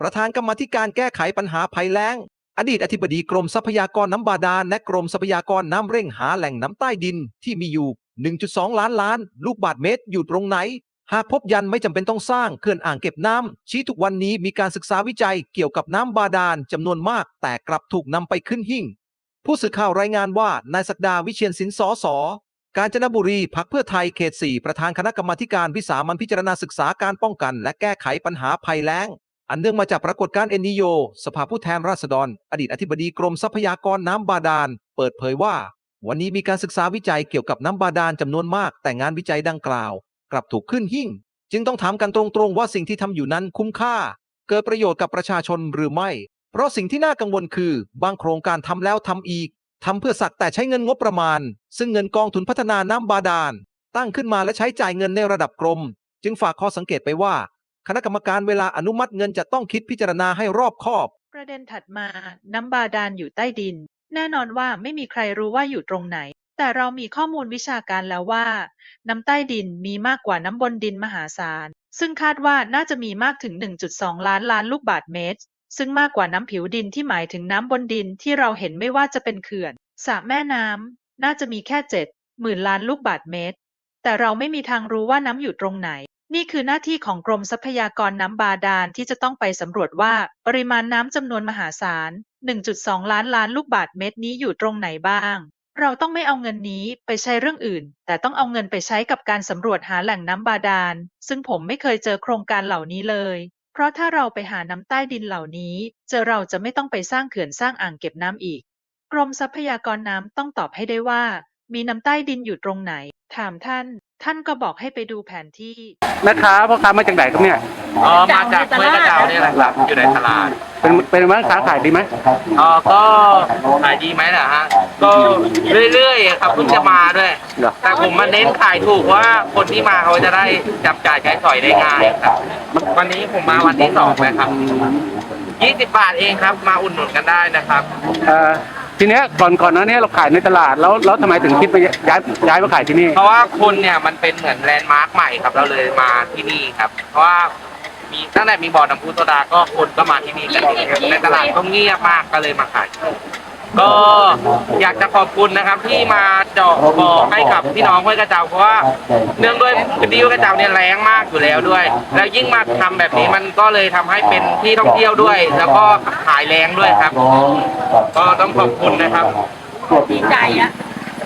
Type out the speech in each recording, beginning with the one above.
ประธานกรรมธิการแก้ไขปัญหาภัยแล้ง อดีตอธิบดีกรมทรัพยากรน้ำบาดาลและกรมทรัพยากรน้ำเร่งหาแหล่งน้ำใต้ดินที่มีอยู่ 1.2 ล้านล้าน ลูกบาทเมตรอยู่ตรงไหน หากพบยันไม่จำเป็นต้องสร้างเขื่อนอ่างเก็บน้ำชี้ทุกวันนี้มีการศึกษาวิจัยเกี่ยวกับน้ำบาดาลจำนวนมาก แต่กลับถูกนำไปขึ้นหิ่ง ผู้สื่อข่าวรายงานว่านายศักดาวิเชียนสินสอสอกาญจนบุรีพักเพื่อไทยเขต 4 ประธานคณะกรรมาการวิสามันพิจารณาศึกษาการป้องกัน และแก้ไขปัญหาภัยแล้ง อันเนื่องมาจากปรากฏการณ์เอลนิโย สภาผู้แทนราษฎร อดีตอธิบดีกรมทรัพยากรน้ำบาดาล เปิดเผยว่า วันนี้มีการศึกษาวิจัยเกี่ยวกับน้ำบาดาลจำนวนมาก แต่งานวิจัยดังกล่าว กลับถูกขึ้นหิ่ง จึงต้องถามกันตรงๆว่าสิ่งที่ทำอยู่นั้นคุ้มค่า เกิดประโยชน์กับประชาชนหรือไม่ เพราะสิ่งที่น่ากังวลคือบางโครงการทำแล้วทำอีกทำเพื่อสักแต่ใช้เงินงบประมาณ ซึ่งเงินกองทุนพัฒนาน้ำบาดาล ตั้งขึ้นมาและใช้จ่ายเงินในระดับกรม จึงฝากข้อสังเกตไปว่า คณะกรรมการเวลาอนุมัติเงินจะต้องคิดพิจารณาให้รอบคอบ ประเด็นถัดมาน้ำบาดาลอยู่ใต้ดิน แน่นอนว่าไม่มีใครรู้ว่าอยู่ตรงไหน แต่เรามีข้อมูลวิชาการแล้วว่า น้ำใต้ดินมีมากกว่าน้ำบนดินมหาศาล ซึ่งคาดว่าน่าจะมีมากถึง 1.2 ล้านล้านลูกบาศก์เมตร ซึ่งมากกว่าน้ำผิวดินที่หมายถึงน้ำบนดินที่เราเห็นไม่ว่าจะเป็นเขื่อนสระแม่น้ำน่าจะมีแค่เจ็ดหมื่นล้านลูกบาศก์เมตร แต่เราไม่มีทางรู้ว่าน้ำอยู่ตรงไหน นี่คือหน้าที่ของกรมทรัพยากรน้ำบาดาลที่จะต้องไปสำรวจว่า ปริมาณน้ำจำนวนมหาศาล 1.2 ล้านล้านลูกบาศก์เมตรนี้อยู่ตรงไหนบ้าง เราต้องไม่เอาเงินนี้ไปใช้เรื่องอื่น แต่ต้องเอาเงินไปใช้กับการสำรวจหาแหล่งน้ำบาดาล ซึ่งผมไม่เคยเจอโครงการเหล่านี้เลย เพราะถ้าเราไปหาน้ำใต้ดินเหล่านี้เจอเราจะไม่ต้องไปสร้างเขื่อนสร้างอ่างเก็บน้ำอีก กรมทรัพยากรน้ำต้องตอบให้ได้ว่า มีน้ำใต้ดินอยู่ตรงไหน ถามท่าน ท่านก็บอกให้ไปดูแผนที่ แม่ค้าพ่อค้ามาจากไหนครับเนี่ย อ๋อ มาจากห้วยกระเจ้าเนี่ยแหละครับ อยู่ในตลาดเป็นเป็นแม่ค้าขายดีไหมอ๋อก็ขายดีไหมล่ะฮะ ก็เรื่อยๆครับเพิ่งจะมาด้วย เหรอแต่ผมมาเน้นขายถูกว่าคนที่มาเขาจะได้จับจ่ายใช้สอยได้ง่ายครับ วันนี้ผมมาวันที่สองแล้วครับยี่สิบบาทเองครับ มาอุดหนุนกันได้นะครับ เอ่อ ทีเนี้ยก่อนก่อนหน้านี้เราขายในตลาดแล้วแล้วทำไมถึงคิดไปย้ายย้ายมาขายที่นี่ เพราะว่าคนเนี่ยมันเป็นเหมือนแลนด์มาร์คใหม่ครับเราเลยมาที่นี่ครับ เพราะว่ามีตั้งแต่มีบ่อน้ำพุโซดาก็คนก็มาที่นี่กันเยอะในตลาดก็เงียบมากก็เลยมาขายที่นี่ ก็อยากจะขอบคุณนะครับที่มาเจาะบ่อให้กับพี่น้องห้วยกระเจ้าเพราะว่าเนื่องด้วยพื้นที่ห้วยกระเจ้าเนี่ยแรงมากอยู่แล้วด้วย แล้วยิ่งมาทำแบบนี้มันก็เลยทำให้เป็นที่ท่องเที่ยวด้วย แล้วก็ขายแรงด้วยครับ ก็ต้องขอบคุณนะครับ ดีใจอะ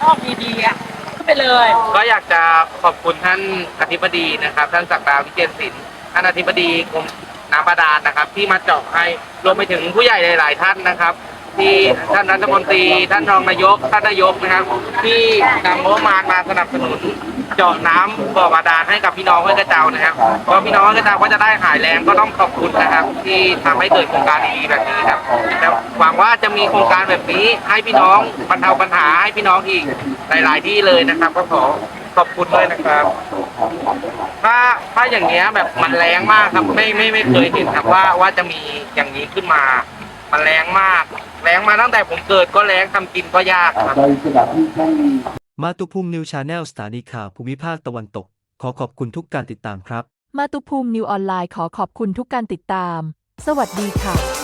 ชอบดีๆอะขึ้นไปเลย ก็อยากจะขอบคุณท่านอธิบดีนะครับ ท่านศักดาวิเชียนศิลป์ท่านอธิบดีกรมน้ำบาดาลนะครับ ที่มาเจาะให้รวมไปถึงผู้ใหญ่หลาย ๆ ท่านนะครับ ที่ท่านรัฐมนตรีท่านรองนายก ท่านนายกนะครับ ที่นำงบประมาณมาสนับสนุนเจาะน้ำบ่อบาดาลให้กับพี่น้องห้วยกระเจ้านะครับเพราะพี่น้องห้วยกระเจ้าก็จะได้หายแรงก็ต้องขอบคุณนะครับ ที่ทำให้เกิดโครงการดีๆแบบนี้ครับแต่หวังว่าจะมีโครงการแบบนี้ให้พี่น้องบรรเทาปัญหาให้พี่น้องอีกหลาย ๆ ที่เลยนะครับ ก็ขอขอบคุณด้วยนะครับ ถ้าถ้าอย่างเงี้ยแบบมันแรงมากครับไม่ไม่ไม่เคยเห็นครับว่าว่าจะมีอย่างนี้ขึ้นมา มันแรงมาก แรงมาตั้งแต่ผมเกิดก็แรงทำกินก็ยากครับมาตุภูมินิวชาแนลสถานีข่าวภูมิภาคตะวันตก ขอขอบคุณทุกการติดตามครับ มาตุภูมินิวออนไลน์ขอขอบคุณทุกการติดตาม สวัสดีค่ะ